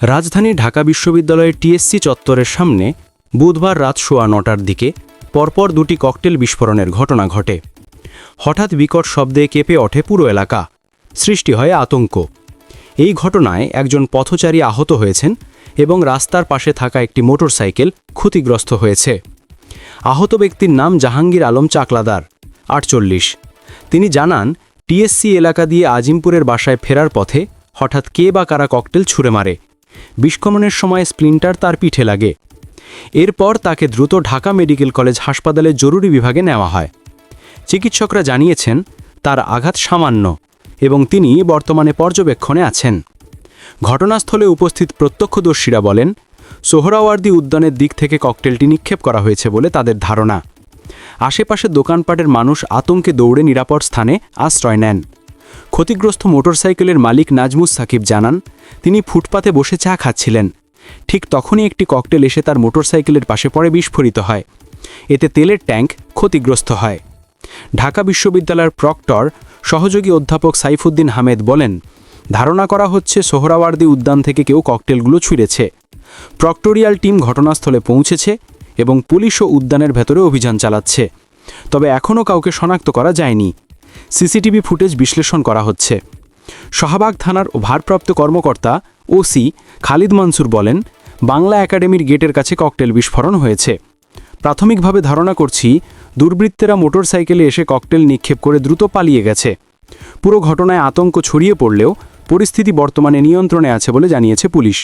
রাজধানী ঢাকা বিশ্ববিদ্যালয়ের টিএসসি চত্বরের সামনে বুধবার রাত সোয়া নটার দিকে পরপর দুটি ককটেল বিস্ফোরণের ঘটনা ঘটে। হঠাৎ বিকট শব্দে কেঁপে ওঠে পুরো এলাকা। সৃষ্টি হয় আতঙ্ক। এই ঘটনায় একজন পথচারী আহত হয়েছেন এবং রাস্তার পাশে থাকা একটি মোটরসাইকেল ক্ষতিগ্রস্ত হয়েছে। আহত ব্যক্তির নাম জাহাঙ্গীর আলম চাকলাদার, আটচল্লিশ। তিনি জানান, টিএসসি এলাকা দিয়ে আজিমপুরের বাসায় ফেরার পথে হঠাৎ কে বা কারা ককটেল ছুঁড়ে মারে বিস্ফোরণের সময় স্প্লিন্টার তার পিঠে লাগে। এরপর তাকে দ্রুত ঢাকা মেডিকেল কলেজ হাসপাতালের জরুরি বিভাগে নেওয়া হয়। চিকিৎসকরা জানিয়েছেন, তার আঘাত সামান্য এবং তিনি বর্তমানে পর্যবেক্ষণে আছেন। ঘটনাস্থলে উপস্থিত প্রত্যক্ষদর্শীরা বলেন, সোহরাওয়ার্দী উদ্যানের দিক থেকে ককটেলটি নিক্ষেপ করা হয়েছে বলে তাদের ধারণা। আশেপাশে দোকানপাটের মানুষ আতঙ্কে দৌড়ে নিরাপদ স্থানে আশ্রয় নেন। ক্ষতিগ্রস্ত মোটরসাইকেলের মালিক নাজমুস সাকিব জানান, তিনি ফুটপাতে বসে চা খাচ্ছিলেন। ঠিক তখনই একটি ককটেল এসে তার মোটরসাইকেলের পাশে পড়ে বিস্ফোরিত হয়। এতে তেলের ট্যাঙ্ক ক্ষতিগ্রস্ত হয়। ঢাকা বিশ্ববিদ্যালয়ের প্রক্টর, সহযোগী অধ্যাপক সাইফুদ্দিন হামেদ বলেন, ধারণা করা হচ্ছে সোহরাওয়ার্দী উদ্যান থেকে কেউ ককটেলগুলো ছুঁড়েছে। প্রক্টোরিয়াল টিম ঘটনাস্থলে পৌঁছেছে এবং পুলিশ ও উদ্যানের ভেতরে অভিযান চালাচ্ছে। তবে এখনও কাউকে শনাক্ত করা যায়নি। সিসিটিভি ফুটেজ বিশ্লেষণ করা হচ্ছে। শাহবাগ থানার ভারপ্রাপ্ত কর্মকর্তা ওসি খালিদ মানসুর বলেন, বাংলা একাডেমির গেটের কাছে ককটেল বিস্ফোরণ হয়েছে। প্রাথমিকভাবে ধারণা করছি, দুর্বৃত্তেরা মোটরসাইকেলে এসে ককটেল নিক্ষেপ করে দ্রুত পালিয়ে গেছে। পুরো ঘটনায় আতঙ্ক ছড়িয়ে পড়লেও পরিস্থিতি বর্তমানে নিয়ন্ত্রণে আছে বলে জানিয়েছে পুলিশ।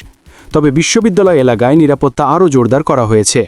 তবে বিশ্ববিদ্যালয় এলাকায় নিরাপত্তা আরও জোরদার করা হয়েছে।